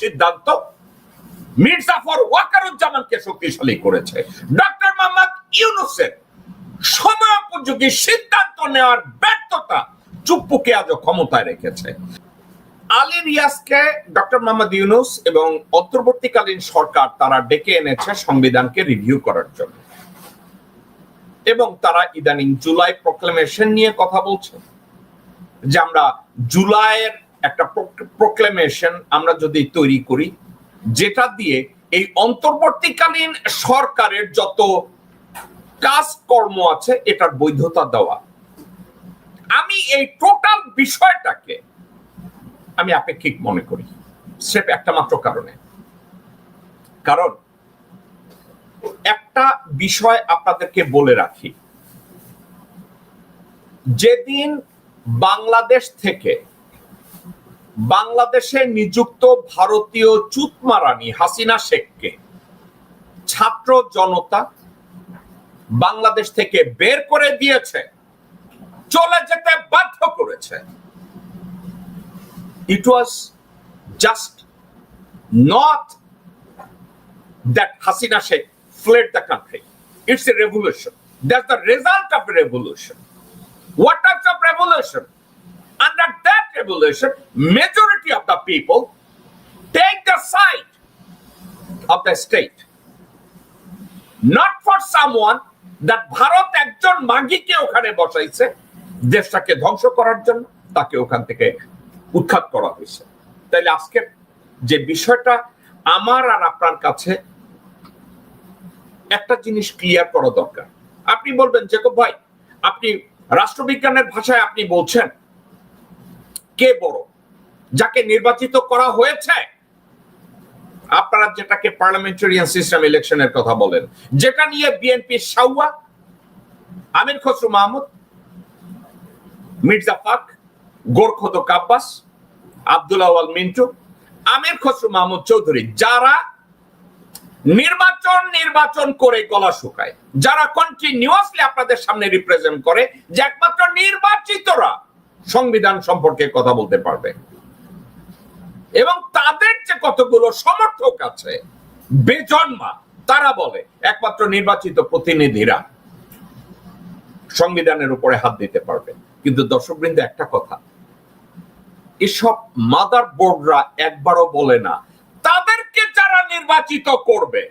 সিদ্ধান্ত মির্জাফর ওয়াকারুজ্জামানকে শক্তিশালী করেছে। ডক্টর মোহাম্মদ ইউনুসের সময়োপযোগী সিদ্ধান্ত নেওয়ার ব্যর্থতা চুপ্পুকে আজও ক্ষমতায় রেখেছে। আলী রিয়াজকে ডক্টর মোহাম্মদ ইউনুস এবং অন্তর্বর্তীকালীন সরকার তারা ডেকে এনেছে সংবিধানকে রিভিউ করার জন্য। এবং তারা ইদানিং জুলাই প্রক্লেমেশন নিয়ে কথা বলছে যে আমরা জুলাইয়ের একটা প্রক্লেমেশন আমরা যদি তৈরি করি, যেটা দিয়ে এই অন্তর্বর্তীকালীন সরকারের যত কাজকর্ম আছে, এটার বৈধতা দেওয়া। আমি এই টোটাল বিষয়টাকে আমি আপেক্ষিক মনে করি স্রেফ একটা মাত্র কারণে। কারণ, একটা বিষয় আপনাদেরকে বলে রাখি। যেদিন বাংলাদেশ থেকে বাংলাদেশে নিযুক্ত ভারতীয় চুতমারানি হাসিনা শেখকে ছাত্র জনতা বাংলাদেশ থেকে বের করে দিয়েছে, চলে যেতে বাধ্য করেছে। It was just not that Hasina Sheikh fled the country it's a revolution that the result of revolution what of revolution Revolution, majority of the people take the side of the state. Not for someone that Bharat একজন মাগিকে ওখানে বসাইছে দেশটাকে ধ্বংস করার জন্য তাকে ওখান থেকে উৎখাত করা হয়েছে তাইলে আজকের যে বিষয়টা আমার আর আপনার কাছে একটা জিনিস ক্লিয়ার করা দরকার আপনি বলবেন জেকব ভাই আপনি রাষ্ট্রবিজ্ঞানের ভাষায় আপনি বলছেন কে বড়? যাকে নির্বাচিত করা হয়েছে? আপনারা যেটাকে পার্লামেন্টারিয়ান সিস্টেম ইলেকশনের কথা বলেন। যেটা নিয়ে বিএনপি সাউয়া আমির খসরু মাহমুদ, মির্জা ফাক গোরখদ কাব্বাস, আব্দুল আওয়াল মিন্টু, আমির খসরু মাহমুদ চৌধুরী, যারা নির্বাচন নির্বাচন করে গলা শুকায়, যারা কন্টিনিউয়াসলি আপনাদের সামনে রিপ্রেজেন্ট করে যে একমাত্র নির্বাচিতরা সংবিধান সম্পর্কে কথা বলতে পারবে। এবং তাদের যে কতগুলো সমর্থক আছে, বেজন্মা, তারা বলে, একমাত্র নির্বাচিত প্রতিনিধিরা সংবিধানের উপরে হাত দিতে পারবে। কিন্তু দর্শকবৃন্দ, একটা কথা, এসব মাদার বোর্ডরা একবারও বলে না, তাদেরকে যারা নির্বাচিত করবে,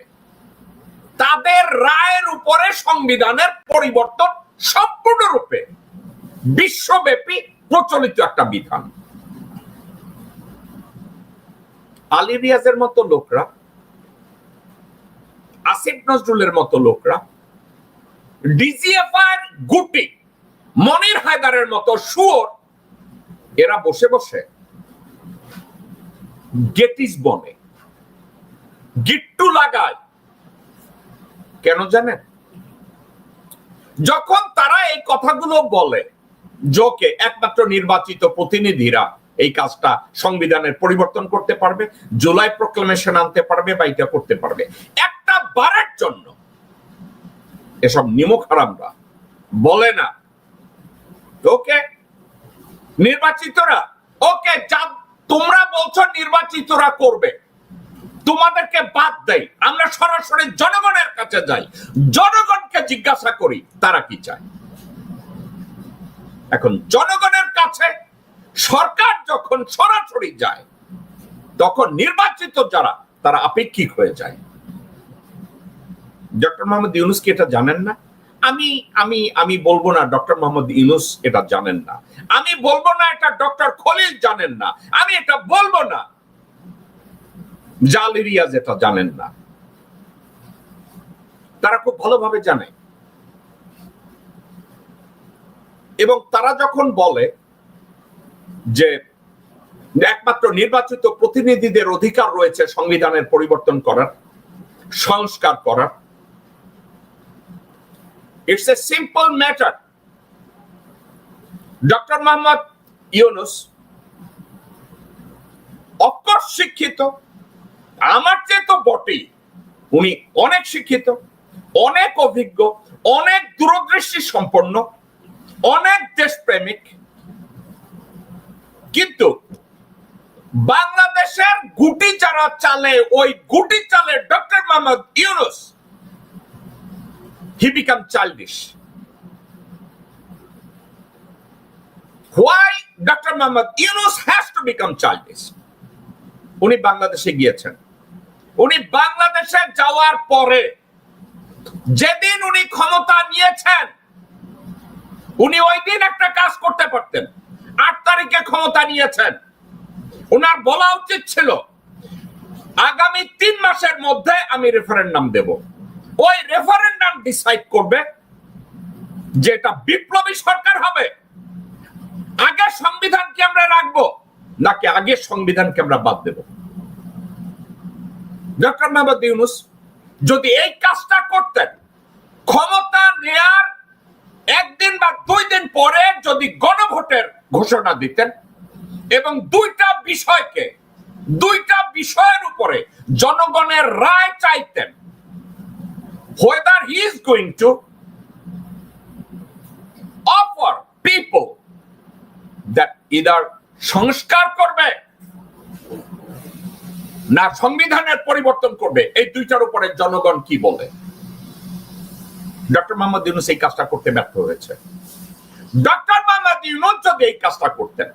তাদের রায়ের উপরে সংবিধানের পরিবর্তন সম্পূর্ণরূপে বিশ্বব্যাপী প্রচলিত একটা বিধান। আলী রিয়াজের মতো লোকরা, আসিফ নজরুলের মতো লোকরা ডিজিএফআর গুটি, মনির হায়দারের মতো সুর এরা বসে বসে গেটিস বনে, গিট্টু লাগায়। কেন জানেন? যখন তারা এই কথাগুলো বলে যোকে একমাত্র নির্বাচিত প্রতিনিধিরা এই কাজটা সংবিধানের পরিবর্তন করতে পারবে, জুলাই প্রক্লেমেশন আনতে পারবে বা এটা করতে পারবে। একটা বারের জন্য এসব নিমক হারামরা বলে না, ওকে? নির্বাচিতরা, ওকে, যা তোমরা বলছো নির্বাচিতরা করবে। তোমাদেরকে বাদ দেয় আমরা সরাসরি জনগণের কাছে যাই, জনগণকে জিজ্ঞাসা করি তারা কি চায়। এখন জনগণের কাছে সরকার যখন সরাসরি যায়, তখন নির্বাচিত যারা, তারা আপেক্ষিক হয়ে যায়। ডক্টর মোহাম্মদ ইউনুস কি এটা জানেন না? আমি আমি আমি বলব না ডক্টর মোহাম্মদ ইউনুস এটা জানেন না। আমি বলব না এটা ডক্টর খলিল জানেন না। আমি এটা বলব না। জাল রিয়াজ এটা জানেন না। তারা খুব ভালোভাবে জানে। এবং তারা যখন বলে যে একমাত্র নির্বাচিত প্রতিনিধিদের অধিকার রয়েছে সংবিধানের পরিবর্তন করার, সংস্কার করার it's a simple matter doctor Mohammad Yunus of course শিক্ষিত, আমার চেয়ে তো বটেই, উনি অনেক শিক্ষিত, অনেক অভিজ্ঞ, অনেক দূরদৃষ্টি সম্পন্ন অনেক দেশপ্রেমিক, কিন্তু বাংলাদেশের গুটি যারা চালে, ওই গুটি চালে doctor Mohammad Yunus he become childish. Why doctor Mohammad Yunus has to become childish উনি বাংলাদেশে গিয়েছেন। উনি বাংলাদেশে যাওয়ার পরে যেদিন উনি ক্ষমতা নিয়েছেন উনি ওই দিন একটা কাজ করতে পারতেন। আট তারিখে ক্ষমতা নিয়েছেন। ওনার বলা উচিত ছিল, আগামী তিন মাসের মধ্যে আমি রেফারেন্ডাম দেব। ওই রেফারেন্ডাম ডিসাইড করবে যে এটা বিপ্লবী সরকার হবে। আগে সংবিধানকে আমরা রাখব, নাকি আগে সংবিধানকে আমরা বাদ দেব? ডক্টর মোহাম্মদ ইউনুস, যদি এই কাজটা করতেন, ক্ষমতা নেয়ার একদিন বা দুই দিন পরে যদি গণভোটের ঘোষণা দিতেন এবং দুইটা বিষয়কে, দুইটা বিষয়ের উপরে জনগণের রায় চাইতেন, whether he is going to offer people that either সংস্কার করবে না সংবিধানের পরিবর্তন করবে, এই দুইটার উপরে জনগণ কি বলে? ডক্টর মোহাম্মদ ইউনুস এই কাজটা করতে ব্যর্থ হয়েছে। ডক্টর মোহাম্মদ ইউনুস যদি এই কাজটা করতেন,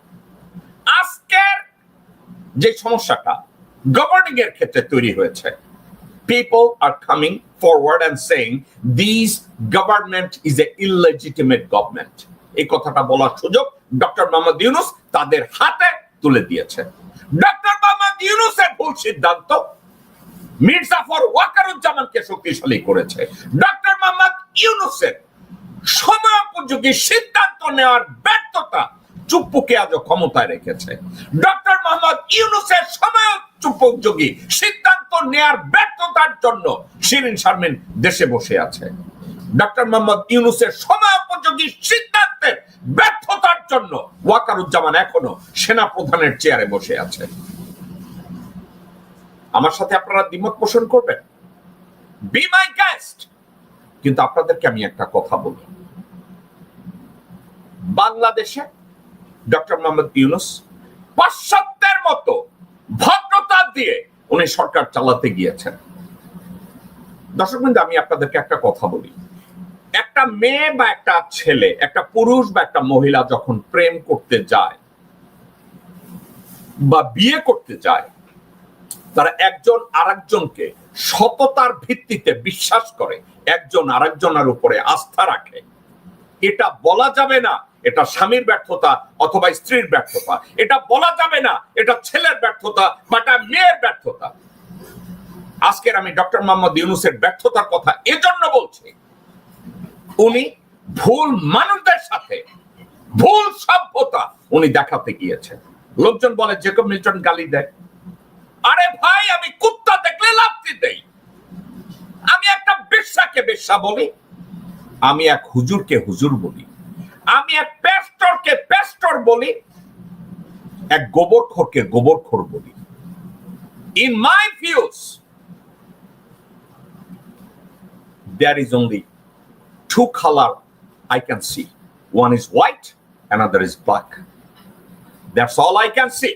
আজকের যে সমস্যাটা গভর্নিং এর ক্ষেত্রে তৈরি হয়েছে, people are coming forward and saying these government is a illegitimate government এই কথাটা বলার সুযোগ ডক্টর মোহাম্মদ ইউনুস তাদের হাতে তুলে দিয়েছে। ডক্টর মোহাম্মদ ইউনুসের ভুল সিদ্ধান্ত মির্জাফর ওয়াকারুজ্জামানকে শক্তিশালী করেছে। ডক্টর মোহাম্মদ ইউনুসের সময়োপযোগী সিদ্ধান্ত নেওয়ার ব্যর্থতা চুপ্পুকে আজও ক্ষমতায় রেখেছে। ডক্টর মোহাম্মদ ইউনুসের সিদ্ধান্ত ব্যর্থতার জন্য শিরিন শারমিন দেশে বসে আছে। ডক্টর মোহাম্মদ ইউনুসের সময় উপযোগী সিদ্ধান্তের ব্যর্থতার জন্য ওয়াকারুজ্জামান এখনও সেনা প্রধানের চেয়ারে বসে আছে। আমার সাথে আপনারা দ্বিমত পোষণ করবেন? বি মাই গেস্ট কিন্তু আপনাদেরকে আমি একটা কথা বলি। বাংলাদেশে ডক্টর মোহাম্মদ ইউনুস পাশ্চাত্যের মতো ভদ্রতা দিয়ে উনি সরকার চালাতে গিয়েছেন। দর্শক বিন্দু, আমি আপনাদেরকে একটা কথা বলি। একটা মেয়ে বা একটা ছেলে, একটা পুরুষ বা একটা মহিলা যখন প্রেম করতে যায় বা বিয়ে করতে যায় তারা একজন আরেকজনকে সততার ভিত্তিতে বিশ্বাস করে, একজন আরেকজনের উপরে আস্থা রাখে। এটা বলা যাবে না এটা স্বামীর ব্যর্থতা অথবা স্ত্রীর ব্যর্থতা। এটা বলা যাবে না এটা ছেলের ব্যর্থতা বা এটা মেয়ের ব্যর্থতা। আজকের আমি ডক্টর মোহাম্মদ ইউনুসের ব্যর্থতার কথা এজন্য বলছি, উনি ভুল মানুষদের সাথে ভুল সভ্যতা উনি দেখাতে গিয়েছেন। লোকজন বলে, জেকব মিল্টন গালি দেয়। আরে ভাই আমি কুত্তা দেখলে লাফতি দেই আমি একটা বেশ্যাকে বেশ্যা বলি আমি এক হুজুরকে হুজুর বলি আমি এক প্যাস্টরকে প্যাস্টর বলি এক গোবরখোরকে গোবরখোর বলি in my views there is only two color I can see. One is white, another is black. That's all I can see.